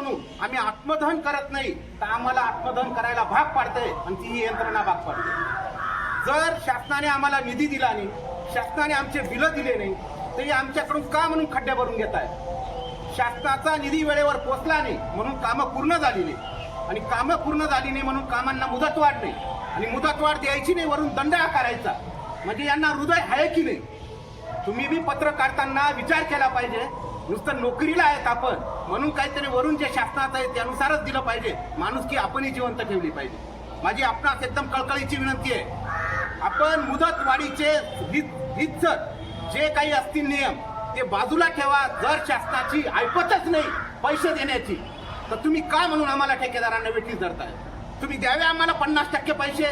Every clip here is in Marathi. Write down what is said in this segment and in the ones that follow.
म्हणून आम्ही आत्मदहन करत नाही तर आम्हाला आत्मदहन करायला भाग पाडते आणि ती ही यंत्रणा भाग पाडते. जर शासनाने आम्हाला निधी दिला नाही शासनाने आमचे बिलं दिले नाही तरी आमच्याकडून का म्हणून खड्डे भरून घेत आहे शासनाचा निधी वेळेवर पोचला नाही म्हणून कामं पूर्ण झाली नाही. आणि कामं पूर्ण झाली नाही म्हणून कामांना मुदतवाढ नाही. आणि मुदतवाढ द्यायची नाही वरून दंड आकारायचा. म्हणजे यांना हृदय आहे की नाही? तुम्ही बी पत्र काढताना विचार केला पाहिजे. नुसतं नोकरीला आहेत आपण. म्हणून काहीतरी वरून जे शासनाचं आहे त्यानुसारच दिलं पाहिजे. माणूस की आपणही जिवंत ठेवली पाहिजे. माझी आपणास एकदम कळकळीची विनंती आहे. आपण मुदतवाढीचे वाढीचे जे काही असतील नियम ते बाजूला ठेवा. जर शासनाची ऐपतच नाही पैसे देण्याची तर तुम्ही का म्हणून आम्हाला ठेकेदारांना वेटीस धरताय? तुम्ही द्यावे आम्हाला पन्नास टक्के पैसे?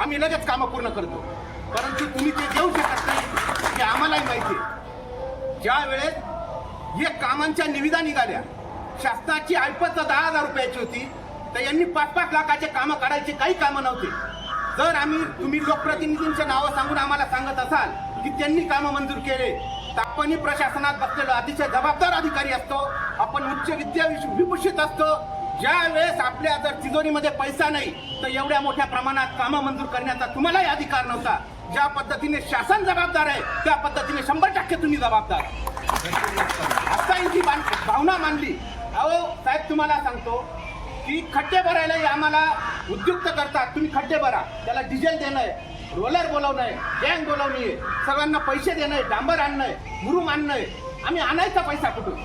आम्ही लगेच कामं पूर्ण करतो. परंतु तुम्ही ते देऊ शकत नाही हे आम्हालाही माहिती आहे. ज्या वेळेस हे कामांच्या निविदा निघाल्या. शासनाची ऐपत दहा हजार रुपयाची होती. तर यांनी पाच पाच लाखाचे कामं काढायची काही कामं नव्हते. जर आम्ही तुम्ही लोकप्रतिनिधींचे नावं सांगून आम्हाला सांगत असाल की त्यांनी कामं मंजूर केले तर आपणही प्रशासनात बसलेलो अतिशय जबाबदार अधिकारी असतो. आपण उच्च विद्या विभूषित असतो. ज्या वेळेस आपल्या जर तिजोरीमध्ये पैसा नाही तर एवढ्या मोठ्या प्रमाणात कामं मंजूर करण्याचा तुम्हालाही अधिकार नव्हता. ज्या पद्धतीने शासन जबाबदार आहे त्या पद्धतीने शंभर टक्के तुम्ही जबाबदार. यांची भावना मांडली. अहो साहेब तुम्हाला सांगतो की खड्डे भरायला आम्हाला उद्युक्त करतात. तुम्ही खड्डे भरा. त्याला डिझेल देणं आहे रोलर बोलवणं गँग बोलवणी सगळ्यांना पैसे देणं डांबर आणणं आहे मुरुम आणणं आहे. आम्ही आणायचा पैसा कुठून?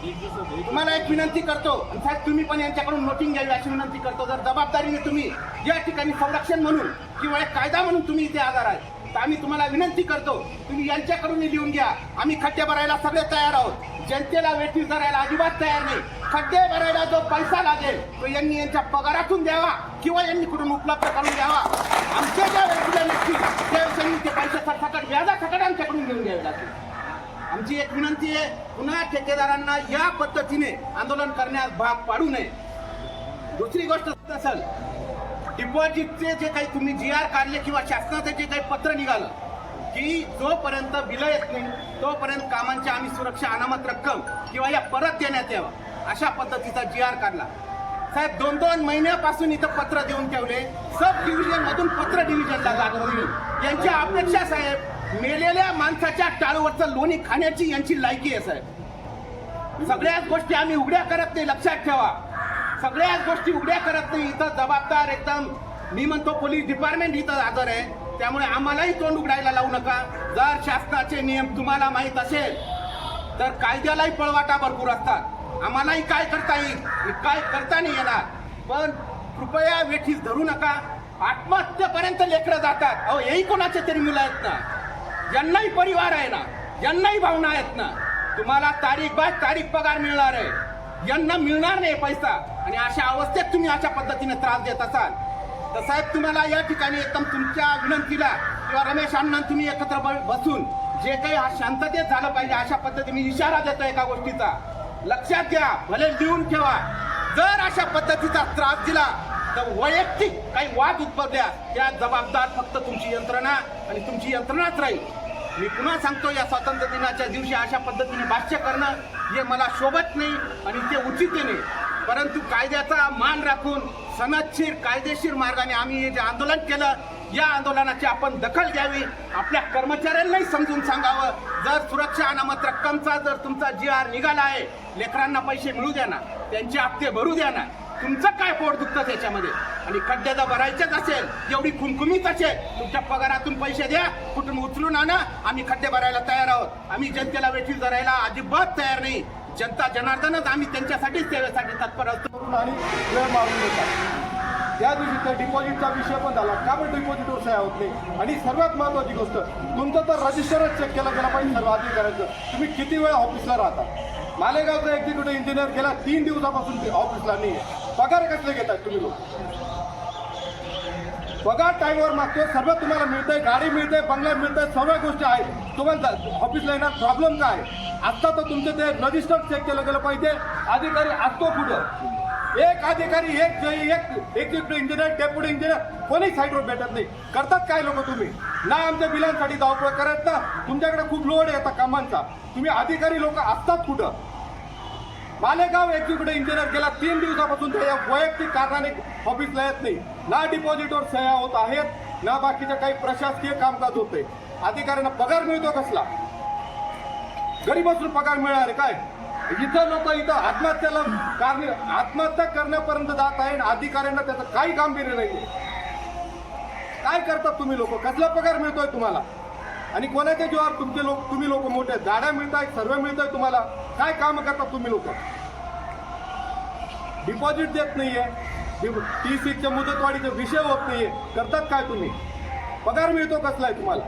तुम्हाला एक विनंती करतो. आणि साहेब तुम्ही पण यांच्याकडून नोटिंग घ्यावी अशी विनंती करतो. जर जबाबदारीने तुम्ही या ठिकाणी संरक्षण म्हणून किंवा एक कायदा म्हणून तुम्ही इथे आजार आहे तर आम्ही तुम्हाला विनंती करतो तुम्ही यांच्याकडून लिहून घ्या. आम्ही खड्डे भरायला सगळे तयार आहोत. जनतेला वेठी धरायला अजिबात तयार नाही. खड्डे भरायला जो पैसा लागेल तो यांनी यांच्या पगारातून द्यावा किंवा यांनी कुठून उपलब्ध करून द्यावा. आमच्या ज्या व्यक्तीला नसतील त्या यांनी ते पैसे सरसकट व्याजासकट आमच्याकडून घेऊन घ्यावे लागतील. आमची एक विनंती आहे पुन्हा ठेकेदारांना या पद्धतीने आंदोलन करण्यास भाग पाडू नये. दुसरी गोष्ट असेल डिपॉझिटचे जे काही तुम्ही जी आर काढले किंवा शासनाचं जे काही पत्र निघालं की जोपर्यंत बिलं येत नाही तोपर्यंत कामांची आम्ही सुरक्षा अनामत रक्कम किंवा या परत देण्यात यावं अशा पद्धतीचा जी आर काढला. साहेब दोन दोन महिन्यापासून इथं पत्र देऊन ठेवले सब डिव्हिजन मधून पत्र डिव्हिजनला जात यांची अपेक्षा साहेब मेलेल्या माणसाच्या टाळूवरचं लोणी खाण्याची यांची लायकी आहे साहेब. सगळ्याच गोष्टी आम्ही उघड्या करत नाही लक्षात ठेवा. सगळ्याच गोष्टी उघड्या करत नाही. इथं जबाबदार एकदम मी म्हणतो पोलीस डिपार्टमेंट इथं हजर आहे. त्यामुळे आम्हालाही तोंड उघडायला लावू नका. जर शासनाचे नियम तुम्हाला माहीत असेल तर कायद्यालाही पळवाटा भरपूर असतात. आम्हालाही काय करता येईल? काय करता नाही येणार. पण कृपया वेठीस धरू नका. आत्महत्येपर्यंत लेकरं जातात. अहो हेही कोणाचे तरी मुलं आहेत ना? ज्यांनाही परिवार आहे ना? ज्यांनाही भावना आहेत ना? तुम्हाला तारीख बाय तारीख पगार मिळणार आहे. यांना मिळणार नाही पैसा. आणि अशा अवस्थेत तुम्ही अशा पद्धतीने त्रास देत असाल. तर साहेब तुम्हाला या ठिकाणी एकदम तुमच्या विनंतीला किंवा रमेश अण्णा तुम्ही एकत्र बसून जे काही हा शांततेत झालं पाहिजे अशा पद्धतीने इशारा देतो एका गोष्टीचा. लक्षात घ्या भले लिहून ठेवा. जर अशा पद्धतीचा त्रास दिला तर वैयक्तिक काही वाद उद्भवल्या त्या जबाबदार फक्त तुमची यंत्रणा आणि तुमची यंत्रणाच राहील. मी पुन्हा सांगतो या स्वातंत्र्य दिनाच्या दिवशी अशा पद्धतीने भाष्य करणं हे मला शोभत नाही आणि ते उचित नाही. परंतु कायद्याचा मान राखून सनदशीर कायदेशीर मार्गाने आम्ही हे जे आंदोलन केलं या आंदोलनाची आपण दखल घ्यावी आपल्या कर्मचाऱ्यांनाही समजून सांगावं. जर सुरक्षा अनामत रक्कमचा जर तुमचा जी आर निघाला आहे लेकरांना पैसे मिळू द्या ना त्यांचे हप्ते भरू द्या ना तुमचं काय पोट दुखतं त्याच्यामध्ये? आणि खड्डे जर भरायचेच असेल एवढी खुमखुमीच असेल तुमच्या पगारातून पैसे द्या कुठून उचलून आणा आम्ही खड्डे भरायला तयार आहोत. आम्ही जनतेला वेठीस धरायला अजिबात तयार नाही. जनता जनार्दनच आम्ही त्यांच्यासाठीच सेवेसाठी तत्पर असतो. करून आणि वेळ मारून देतात त्या दिवशी तर डिपॉझिटचा विषय पण झाला. का पण डिपॉझिटवर सह्या होत नाही? आणि सर्वात महत्त्वाची गोष्ट तुमचं तर रजिस्टरच चेक केलं गेलं पाहिजे सर्व अधिकाऱ्यांचं. तुम्ही किती वेळा ऑफिसला राहता? मालेगावचा एक्झिक्युटिव्ह इंजिनियर गेला तीन दिवसापासून ऑफिसला नाही आहे पगार कसले घेतात तुम्ही लोक? पगार टाईमवर मागतो सर्व तुम्हाला मिळतंय गाडी मिळते बंगला मिळतंय सर्व गोष्टी आहेत. तुम्हाला ऑफिसला येणार प्रॉब्लेम काय आत्ता तर तुमचं ते रजिस्टर चेक केलं गेलं पाहिजे. अधिकारी असतो कुठं? एक अधिकारी एक जे एक एक्झिक्युटिव्ह इंजिनियर डेप्युटी इंजिनियर कोणी साईडवर भेटत नाही. करतात काय लोक तुम्ही? ना आमच्या बिलांसाठी धावपळ करत ना. तुमच्याकडे खूप लोड आहे आता कामांचा. तुम्ही अधिकारी लोक असतात कुठं? मालेगाव एक्झिक्युटिव्ह इंजिनियर गेल्या तीन दिवसापासून त्या वैयक्तिक कारणाने ऑफिसला येत नाही. ना डिपॉझिटवर सह्या होत आहेत ना बाकीच्या काही प्रशासकीय कामकाज होते. अधिकाऱ्यांना पगार मिळतो कसला? घरी बसून पगार मिळणार काय? इथं लोक इथं आत्महत्याला कारण आत्महत्या करण्यापर्यंत जात आहे आणि अधिकाऱ्यांना त्याचं काही गांभीर्य नाही काय करतात तुम्ही लोक? कसला पगार मिळतोय तुम्हाला? आणि कोणाच्या जीवावर तुमचे लोक तुम्ही लोक मोठे आहेत? गाड्या मिळत आहेत सर्व मिळत तुम्हाला. काय काम करतात तुम्ही लोक? डिपॉझिट देत नाहीये. टी सीच्या मुदतवाढीचा विषय होत नाहीये. करतात काय तुम्ही? पगार मिळतो कसला आहे तुम्हाला?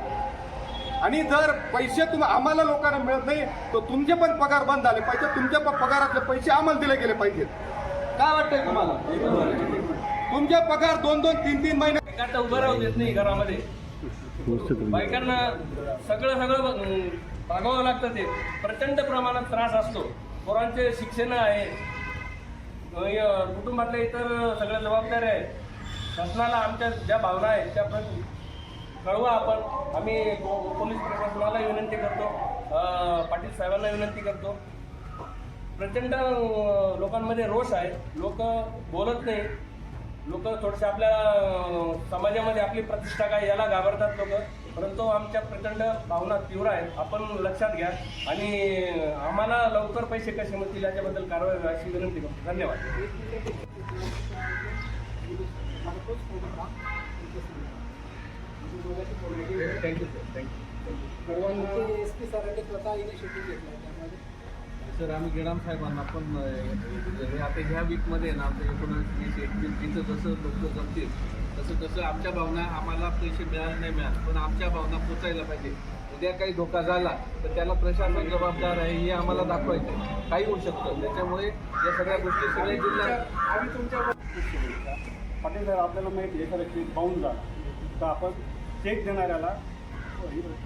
आणि जर पैसे तुम्ही आम्हाला लोकांना मिळत नाही तर तुमचे पण पगार बंद झाले पाहिजे. तुमच्या पण पगारातले पैसे आम्हाला दिले गेले पाहिजेत काय वाटतंय तुम्हाला? तुमचे पगार दोन दोन तीन तीन महिने उभं राहू देत नाही घरामध्ये. बायकांना सगळं सगळं अं, भागावं लागतं ते. प्रचंड प्रमाणात त्रास असतो. पोरांचे शिक्षण आहे. कुटुंबातल्या इतर सगळ्या जबाबदाऱ्या आहेत. शासनाला आमच्या ज्या भावना आहेत त्या प्रति कळवा आपण. आम्ही पो- पोलीस प्रशासनाला विनंती करतो. पाटील साहेबांना विनंती करतो. प्रचंड लोकांमध्ये रोष आहे. लोक बोलत नाही. लोक थोडेसे आपल्या समाजामध्ये आपली प्रतिष्ठा काय याला घाबरतात लोक. परंतु आमच्या प्रचंड भावना तीव्र आहेत. आपण लक्षात घ्या. आणि आम्हाला लवकर पैसे कसे मिळतील याच्याबद्दल कारवाई अशी विनंती करतो. धन्यवाद. सर सर आम्ही गेडाम साहेबांना पण हे आता ह्या वीकमध्ये ना आता एकोणीस वीस एकवीस तिथं जसं लोक जमतील तसं तसं आमच्या भावना आम्हाला पैसे मिळाले नाही मिळाले पण आमच्या भावना पोचायला पाहिजे. उद्या काही धोका झाला तर त्याला प्रशासन जबाबदार आहे हे आम्हाला दाखवायचं काही होऊ शकतं. त्याच्यामुळे या सगळ्या गोष्टी सगळ्या जिल्ह्यात पाटील साहेब आपल्याला माहिती आहे एखादा चेक पाहून जा. तर आपण चेक देणाऱ्याला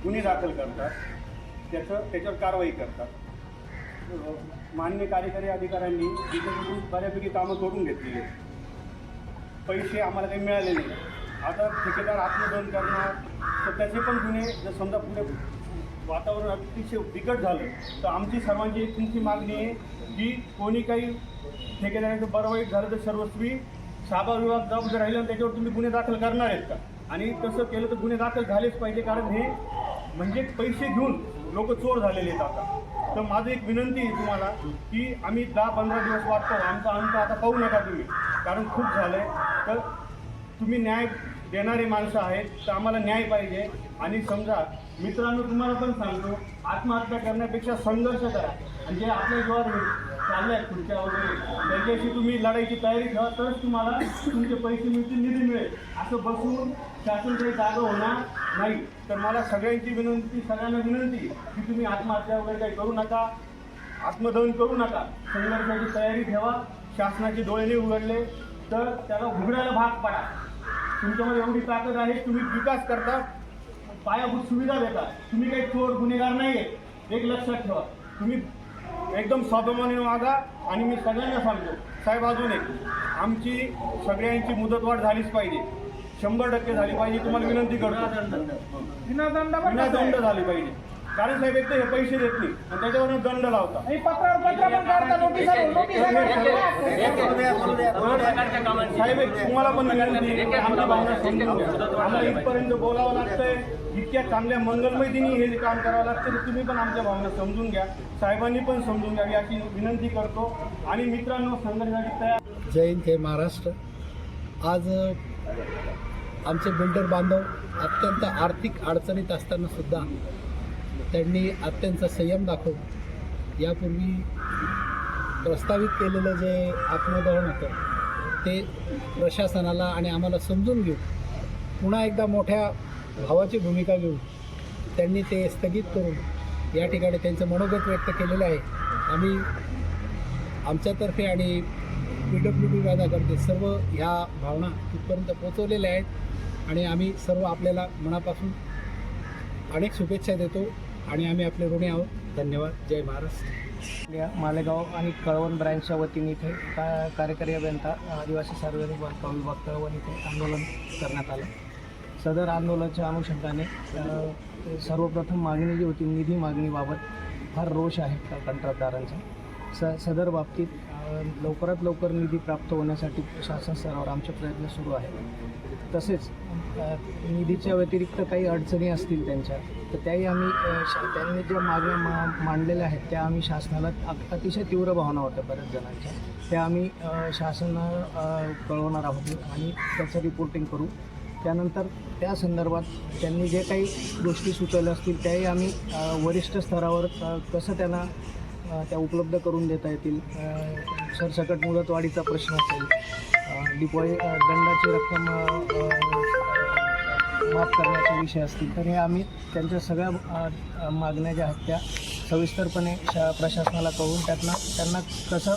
गुन्हे दाखल करतात. त्याचं त्याच्यावर कारवाई करतात. मान्य कार्यकारी अधिकाऱ्यांनी तिच्याकडून बऱ्यापैकी कामं करून घेतलेली आहेत. पैसे आम्हाला काही मिळाले नाही. आता ठेकेदार आत्मदहन करणार तर त्याचे पण गुन्हे जर समजा पुढे वातावरण अतिशय बिकट झालं तर आमची सर्वांची एक तुमची मागणी आहे की कोणी काही ठेकेदाराचं बरं वाईट झालं तर सर्वस्वी साबा विभाग जबाबदार राहिला आणि त्याच्यावर तुम्ही गुन्हे दाखल करणार आहेत का? आणि तसं केलं तर गुन्हे दाखल झालेच पाहिजे कारण हे म्हणजे पैसे घेऊन लोक चोर झालेले आहेत आता. तर माझं एक विनंती आहे तुम्हाला की आम्ही दहा पंधरा दिवस वाटतो. आमचा अंत आता पाहू नका तुम्ही. कारण खूप झालं आहे तर तुम्ही न्याय देणारी माणसं आहेत तर आम्हाला न्याय पाहिजे. आणि समजा मित्रांनो तुम्हाला पण सांगतो आत्महत्या करण्यापेक्षा संघर्ष करा. आणि जे आपल्या जीवावर चालले आहेत खुर्च्या वगैरे त्याच्याशी तुम्ही लढाईची तयारी ठेवा तरच तुम्हाला तुमचे पैसे मिळतील निधी मिळेल. असं बसून शासन काही जागा होणार. नाही तर मला सगळ्यांची विनंती सगळ्यांना विनंती की तुम्ही आत्महत्या वगैरे काही करू नका आत्मदहन करू नका. संघर्षाची तयारी ठेवा शासनाचे डोळे नाही उघडले तर त्याला उघडायला भाग पडा. तुमच्यामध्ये एवढी ताकद आहे तुम्ही विकास करता पायाभूत सुविधा देता. तुम्ही काही चोर गुन्हेगार नाही आहे एक लक्षात ठेवा. तुम्ही एकदम स्वाभिमानी वागा आणि मी सगळ्यांना सांगतो साहेब अजून एक आमची सगळ्यांची मुदतवाढ झालीच पाहिजे. शंभर टक्के झाली पाहिजे तुम्हाला विनंती करतो. विनादंड झाली पाहिजे. कारण साहेब एक तर हे पैसे देत नाही. आणि त्याच्यावरून दंड लावता. साहेब एक तुम्हाला पण विनंती आहे. की आमची भावना समजून घ्या. आम्हाला इथपर्यंत बोलावं लागतंय. इतक्या चांगल्या मंगलमय दिनी हे जे काम करावं लागतं तर तुम्ही पण आमच्या भावना समजून घ्या. साहेबांनी पण समजून घ्यावी अशी विनंती करतो. आणि मित्रांनो संघर्षाची तयार जय हिंद जय महाराष्ट्र. आज अ, आमचे बिल्डर बांधव अत्यंत आर्थिक अडचणीत असताना सुद्धा त्यांनी अत्यंत संयम दाखवून यापूर्वी प्रस्तावित केलेलं जे आत्मदहन होतं ते प्रशासनाला आणि आम्हाला समजून घेऊन पुन्हा एकदा मोठ्या भावाची भूमिका घेऊन त्यांनी ते स्थगित करून या ठिकाणी त्यांचं मनोगत व्यक्त केलेलं आहे. आम्ही आमच्यातर्फे आणि पी डब्ल्यू डी विभागाकडे सर्व ह्या भावना तिथपर्यंत पोचवलेल्या आहेत. आणि आम्ही सर्व आपल्याला मनापासून अनेक शुभेच्छा देतो आणि आम्ही आपले ऋणी आहोत. धन्यवाद. जय महाराष्ट्र. मालेगाव आणि कळवण ब्रँचच्या वतीने इथे का कार्यकारी अभियंता आदिवासी सार्वजनिक बांधकाम विभाग कळवण इथे आंदोलन करण्यात आलं. सदर आंदोलनाच्या अनुषंगाने सर्वप्रथम मागणी जी होती निधी मागणीबाबत फार रोष आहे कंत्राटदारांचा. स सदर बाबतीत लवकरात लवकर निधी प्राप्त होण्यासाठी शासन स्तरावर आमचे प्रयत्न सुरू आहेत. तसेच निधीच्या व्यतिरिक्त काही अडचणी असतील त्यांच्या तर त्याही आम्ही शा- त्यांनी ज्या मागण्या मा मांडलेल्या आहेत त्या आम्ही शासनाला अतिशय तीव्र भावना होत्या बऱ्याच जणांच्या. त्या आम्ही शासना कळवणार आहोत आणि त्याचं रिपोर्टिंग करू. त्यानंतर त्या संदर्भात त्यांनी जे काही गोष्टी सुचवल्या असतील त्याही आम्ही वरिष्ठ स्तरावर कसं त्यांना त्या उपलब्ध करून देता येतील सरसकट मुदतवाढीचा प्रश्न असेल. डिपॉझिट दंडाची रक्कम माफ करण्याचे विषय असतील. तर हे आम्ही त्यांच्या सगळ्या मागण्या ज्या आहेत त्या सविस्तरपणे शा प्रशासनाला कळून त्यांना त्यांना कसं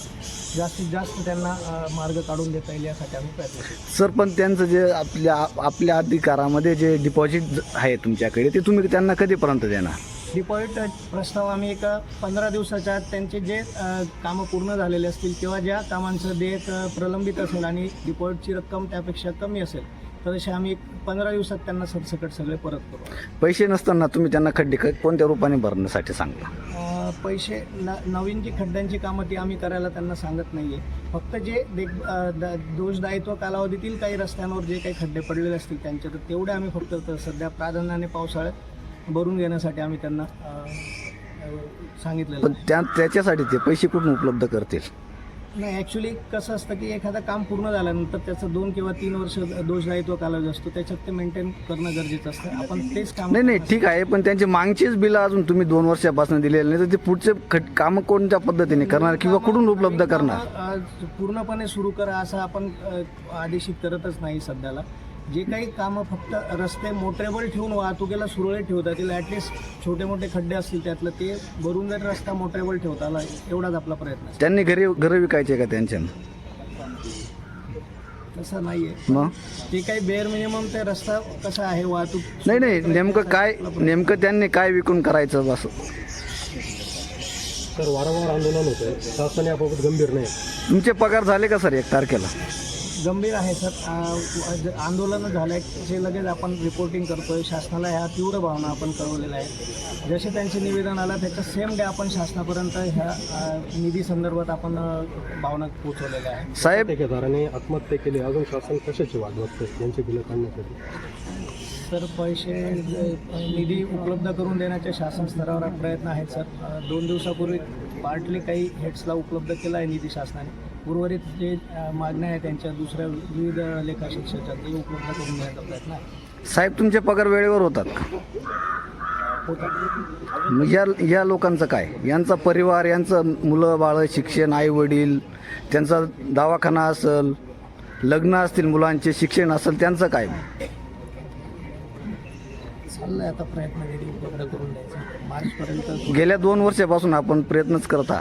जास्तीत जास्त त्यांना मार्ग काढून देता येईल यासाठी आम्ही प्रयत्न सर पण त्यांचं जे आपल्या आपल्या अधिकारामध्ये जे डिपॉझिट आहे तुमच्याकडे ते तुम्ही त्यांना कधीपर्यंत देणार? डिपॉझिट प्रस्ताव आम्ही एक पंधरा दिवसाच्या आत त्यांचे जे कामं पूर्ण झालेले असतील किंवा ज्या कामांचं देयक प्रलंबित असेल आणि डिपॉझिटची रक्कम त्यापेक्षा कमी असेल तर असे आम्ही एक पंधरा दिवसात त्यांना सरसकट सगळे परत करू. पैसे नसताना तुम्ही त्यांना खड्डे कोणत्या रूपाने भरण्यासाठी सांगता? पैसे न नवीन जी खड्ड्यांची कामं ती आम्ही करायला त्यांना सांगत नाही आहे फक्त जे देख दोषदायित्व कालावधीतील काही रस्त्यांवर जे काही खड्डे पडलेले असतील त्यांचे तर तेवढे आम्ही फक्त सध्या प्राधान्याने पावसाळ्यात भरून घेण्यासाठी आम्ही त्यांना सांगितलेलं पण आहे. त्या त्याच्यासाठी ते पैसे कुठून उपलब्ध करतील? नाही ॲक्च्युली कसं असतं की एखादं काम पूर्ण झाल्यानंतर त्याचं दोन किंवा तीन वर्ष दोषदायित्व कालावधी असतो त्याच्यात ते मेंटेन करणं गरजेचं असतं. आपण तेच काम नाही नाही ठीक आहे पण त्यांचे मागचीच बिलं अजून तुम्ही दोन वर्षापासून दिलेले नाही तर ते पुढचे खट कामं कोणत्या पद्धतीने करणार किंवा कुठून उपलब्ध करणार? अ, पूर्णपणे सुरू करा असं आपण अ, आदेशित करतच नाही सध्याला. जे काही कामं फक्त रस्ते मोटरेबल ठेवून वाहतुकीला सुरळीत ठेवता येतील ॲटलिस्ट छोटे मोठे खड्डे असतील त्यातलं ते भरून जर रस्ता मोटरेबल ठेवता आला एवढाच आपला प्रयत्न आहे. त्यांनी घरी घरं विकायचे का त्यांच्या? तसं नाही आहे मग? ते काही बेअर मिनिमम ते रस्ता कसा आहे वाहतूक नाही नाही नेमकं काय नेमकं त्यांनी काय विकून करायचं असं सर वारंवार आंदोलन होतं शासन याबाबत गंभीर नाही. तुमचे पगार झाले का सर एक तारखेला? गंभीर आहे सर आंदोलनं झाल्याचे लगेच आपण रिपोर्टिंग करतोय. शासनाला ह्या तीव्र भावना आपण कळवलेल्या आहेत. जसे त्यांचे निवेदन आलं त्याच्या सेम डे आपण शासनापर्यंत ह्या निधी संदर्भात आपण भावना पोहोचवलेल्या आहे साहेब. ठेकेदाराने आत्महत्या केली अजून शासन कशाची वाट बघते यांची बिलं काढण्यासाठी. तर पैसे निधी उपलब्ध करून देण्याचे शासन स्तरावर प्रयत्न आहेत सर. दोन दिवसापूर्वी पार्टली काही हेड्सला उपलब्ध केला आहे निधी शासनाने. उर्वरित जे मागण्या आहेत त्यांच्या दुसऱ्या विविध लेखा शिक्षकाच्या ते उपलब्ध करून देण्याचा प्रयत्न आहे. साहेब तुमचे पगार वेळेवर होतात का? होता मग या या लोकांचं काय? यांचा परिवार यांचं मुलं बाळं शिक्षण आई वडील त्यांचा दवाखाना असेल लग्न असतील मुलांचे शिक्षण असेल त्यांचं काय? चाललंय आता प्रयत्न उपलब्ध करून द्यायचा. मार्चपर्यंत गेल्या दोन वर्षापासून आपण प्रयत्नच करत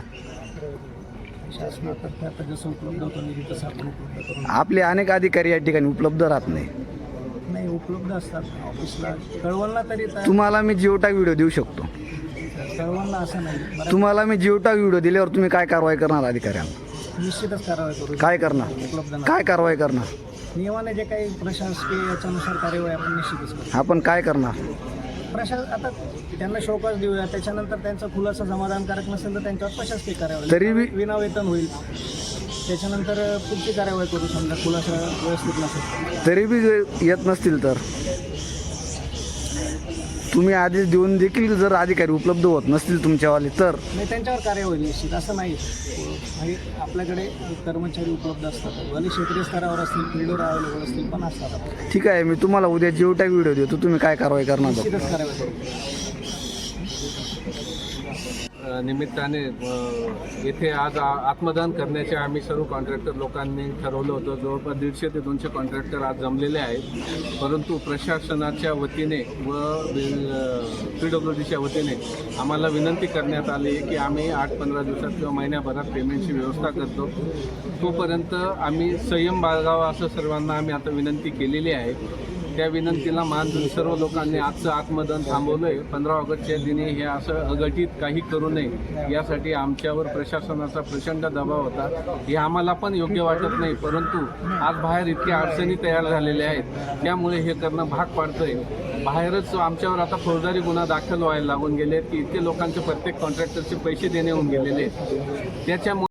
शासनातर्फे आता जसं उपलब्ध होतं निधी तसं आपण उपलब्ध करून आपले अनेक अधिकारी या ठिकाणी उपलब्ध राहत नाही. नाही उपलब्ध असतात. ऑफिसला कळवणला तरी तुम्हाला मी जिओटाक व्हिडिओ देऊ शकतो. कळवणला असं नाही. तुम्हाला मी जिओटाक व्हिडिओ दिल्यावर तुम्ही काय कारवाई करणार अधिकाऱ्यांना निश्चितच कारवाई करू. काय करणार? उपलब्ध नाही. काय कारवाई करणार? नियमाने जे काही प्रशासकीय याच्यानुसार कार्यवाही आपण निश्चितच करू. आपण काय करणार? प्रशास आता त्यांना शोकच देऊया. त्याच्यानंतर त्यांचा खुलासा समाधानकारक नसेल तर त्यांच्यावर प्रशासकीय कार्यवाही तरी बी- विनावेतन होईल. त्याच्यानंतर पुढची कार्यवाही करू समजा खुलासा व्यवस्थित नसेल. तरी बी जे येत नसतील तर? तुम्ही आदेश देऊन देखील जर अधिकारी उपलब्ध होत नसतील तुमच्यावाले तर नाही त्यांच्यावर कार्यवाही निश्चित असं नाही म्हणजे आपल्याकडे कर्मचारी उपलब्ध असतात भले क्षेत्रीय स्तरावर असतील फील्डवर अवेलेबल असतील पण असतात. ठीक आहे मी तुम्हाला उद्या जिओटॅक व्हिडिओ देतो तुम्ही काय कारवाई करणार. निश्चितच निमित्ताने येथे आज आ- आत्मदान करण्याचे आम्ही सर्व कॉन्ट्रॅक्टर लोकांनी ठरवलं होतं. जवळपास दीडशे ते दोनशे कॉन्ट्रॅक्टर आज जमलेले आहेत. परंतु प्रशासनाच्या वतीने व पी डब्ल्यू डीच्या वतीने आम्हाला विनंती करण्यात आली की आम्ही आठ पंधरा दिवसात किंवा महिन्याभरात पेमेंटची व्यवस्था करतो. तोपर्यंत आम्ही संयम बाळगावा असं सर्वांना आम्ही आता विनंती केलेली आहे. त्या विनंतीला मान देऊन सर्व लोकांनी आजचं आत्मदन थांबवलंय. पंधरा ऑगस्टच्या दिनी हे असं अघटित काही करू नये यासाठी आमच्यावर प्रशासनाचा प्रचंड दबाव होता. हे आम्हाला पण योग्य वाटत नाही परंतु आज बाहेर इतक्या अडचणी तयार झालेल्या आहेत. त्यामुळे हे करणं भाग पाडतंय. बाहेरच आमच्यावर आता फौजदारी गुन्हा दाखल व्हायला लागून गेले की इतके लोकांचे प्रत्येक कॉन्ट्रॅक्टरचे पैसे देणे होऊन गेलेले आहेत. त्याच्यामुळे